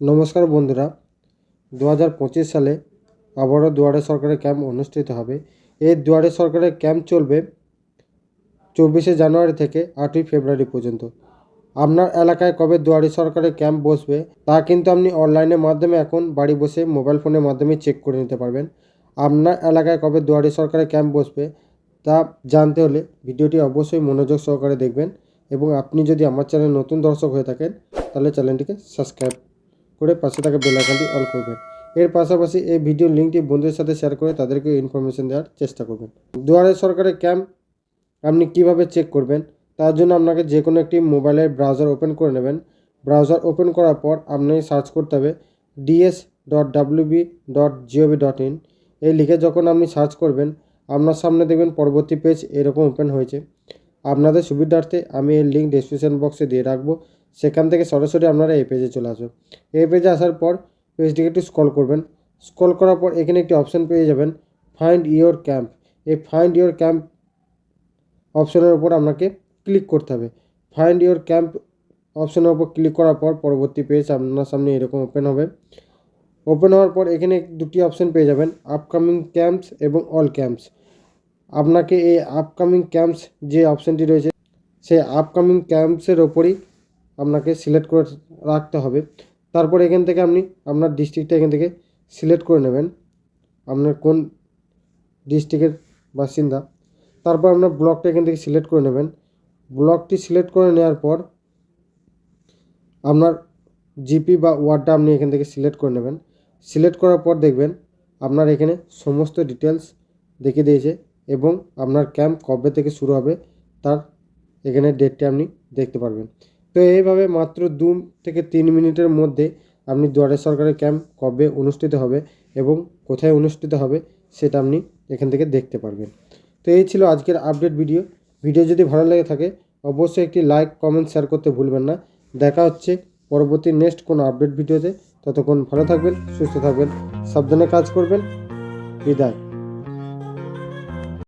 নমস্কার বন্ধুরা দু হাজার পঁচিশ সালে আবারও দুয়ারে সরকারের ক্যাম্প অনুষ্ঠিত হবে। এই দুয়ারে সরকারের ক্যাম্প চলবে চব্বিশে জানুয়ারি থেকে আটই ফেব্রুয়ারি পর্যন্ত। আপনার এলাকায় কবে দুয়ারে সরকারের ক্যাম্প বসবে, তা কিন্তু আপনি অনলাইনের মাধ্যমে এখন বাড়ি বসে মোবাইল ফোনের মাধ্যমে চেক করে নিতে পারবেন। আপনার এলাকায় কবে দুয়ারে সরকারের ক্যাম্প বসবে, তা জানতে হলে ভিডিওটি অবশ্যই মনোযোগ সহকারে দেখবেন এবং আপনি যদি আমার চ্যানেল নতুন দর্শক হয়ে থাকেন, তাহলে চ্যানেলটিকে সাবস্ক্রাইব করে পাশে থাকা বেল আইকনটি অল করবেন। এর পাশাপাশি এই ভিডিও লিঙ্কটি বন্ধুদের সাথে শেয়ার করে তাদেরকে ইনফরমেশন দেওয়ার চেষ্টা করবেন। দুয়ারে সরকারের ক্যাম্প আপনি কীভাবে চেক করবেন? তার জন্য আপনাকে যে কোনো একটি মোবাইলের ব্রাউজার ওপেন করে নেবেন। ব্রাউজার ওপেন করার পর আপনি সার্চ করতে হবে DS dot WB dot GOV dot in এই লিখে যখন আপনি সার্চ করবেন, আপনার সামনে দেখবেন পরবর্তী পেজ এরকম ওপেন হয়েছে। আপনাদের সুবিধার্থে আমি এর লিঙ্ক ডিসক্রিপশন বক্সে দিয়ে রাখব। সেখান থেকে সরাসরি আপনারা এই পেজে চলে আসবেন। এই পেজে আসার পর পেজটিকে একটু স্ক্রল করবেন। স্ক্রল করার পর এখানে একটি অপশান পেয়ে যাবেন ফাইন্ড ইওর ক্যাম্প এই ফাইন্ড ইওর ক্যাম্প অপশনের উপর আপনাকে ক্লিক করতে হবে। ফাইন্ড ইওর ক্যাম্প অপশনের উপর ক্লিক করার পর পরবর্তী পেজ আপনার সামনে এরকম ওপেন হবে। ওপেন হওয়ার পর এখানে দুটি অপশন পেয়ে যাবেন আপকামিং ক্যাম্পস এবং অল ক্যাম্পস আপনাকে এই আপকামিং ক্যাম্পস যে অপশানটি রয়েছে, সেই আপকামিং ক্যাম্পসের ওপরই আপনাকে সিলেক্ট করে রাখতে হবে। তারপর এখান থেকে আপনি আপনার ডিস্ট্রিক্টটা এখান থেকে সিলেক্ট করে নেবেন। আপনার কোন ডিস্ট্রিক্টের বাসিন্দা। তারপর আপনার ব্লকটা এখান থেকে সিলেক্ট করে নেবেন। ব্লকটি সিলেক্ট করে নেওয়ার পর আপনার জিপি বা ওয়ার্ডটা আপনি এখান থেকে সিলেক্ট করে নেবেন। সিলেক্ট করার পর দেখবেন আপনার এখানে সমস্ত ডিটেলস দেখিয়ে দিয়েছে এবং আপনার ক্যাম্প কবে থেকে শুরু হবে তার এখানে ডেটটা আপনি দেখতে পারবেন। তো এইভাবে মাত্র দু থেকে তিন মিনিটের মধ্যে আপনি দুয়ারে সরকারের ক্যাম্প কবে অনুষ্ঠিত হবে এবং কোথায় অনুষ্ঠিত হবে সেটা আপনি এখান থেকে দেখতে পারবেন। তো এই ছিল আজকের আপডেট ভিডিও ভিডিও যদি ভালো লেগে থাকে, অবশ্যই একটি লাইক কমেন্ট শেয়ার করতে ভুলবেন না। দেখা হচ্ছে পরবর্তী নেক্সট কোনো আপডেট ভিডিওতে ততক্ষণ ভালো থাকবেন, সুস্থ থাকবেন, সাবধানে কাজ করবেন। বিদায়।